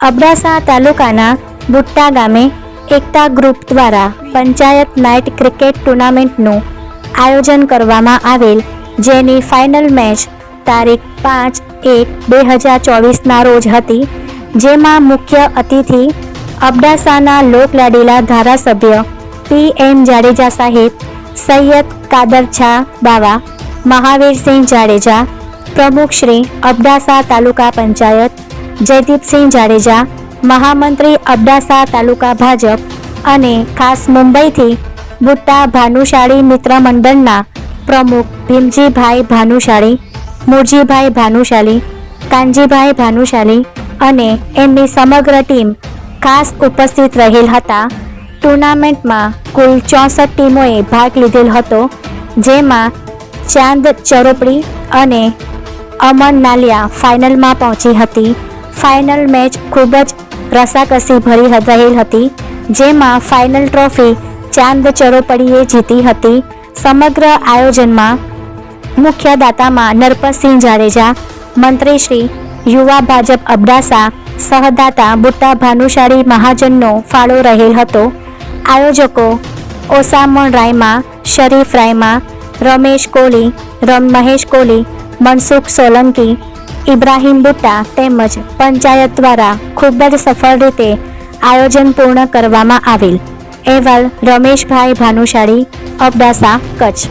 અબડાસા તાલુકાના બુટ્ટા ગામે એકતા ગ્રુપ દ્વારા પંચાયત નાઇટ ક્રિકેટ ટુર્નામેન્ટનું આયોજન કરવામાં આવેલ, જેની ફાઇનલ મેચ તારીખ પાંચ એક બે હજાર ચોવીસના રોજ હતી, જેમાં મુખ્ય અતિથિ અબડાસાના લોકલાડીલા ધારાસભ્ય પી એમ જાડેજા સાહેબ, સૈયદ કાદર છા બાવા, મહાવીરસિંહ જાડેજા, પ્રમુખ શ્રી અબડાસા તાલુકા પંચાયત જયદીપસિંહ જાડેજા, મહામંત્રી અબડાસા તાલુકા ભાજપ અને ખાસ મુંબઈથી બુટ્ટા ભાનુશાળી મિત્ર મંડળના પ્રમુખ ભીમજીભાઈ ભાનુશાળી, મુરજીભાઈ ભાનુશાળી, કાનજીભાઈ ભાનુશાળી અને એમની સમગ્ર ટીમ ખાસ ઉપસ્થિત રહેલ હતા. ટુર્નામેન્ટમાં કુલ ચોસઠ ટીમોએ ભાગ લીધેલ હતો, જેમાં ચાંદ ચરોપડી અને અમન નાલિયા ફાઇનલમાં પહોંચી હતી. ફાઇનલ મેચ ખૂબ જ રસાકસી ભરી રહેલ હતી, જેમાં ફાઇનલ ટ્રોફી ચાંદ ચરોપડીએ જીતી હતી. સમગ્ર આયોજનમાં મુખ્ય દાતામાં નરપતસિંહ જાડેજા મંત્રીશ્રી યુવા ભાજપ અબડાસા, સહદાતા બુટ્ટા ભાનુશાળી મહાજનનો ફાળો રહેલ હતો. આયોજકો ઓસામણ રાયમા, શરીફ રાયમા, રમેશ કોહલી, રમ, મહેશ કોહલી, મનસુખ સોલંકી ઇબ્રાહિમ બુટ્ટા તેમજ પંચાયત દ્વારા ખૂબ જ સફળ રીતે આયોજન પૂર્ણ કરવામાં આવેલ. અહેવાલ રમેશભાઈ ભાનુશાળી, અબડાસા, કચ્છ.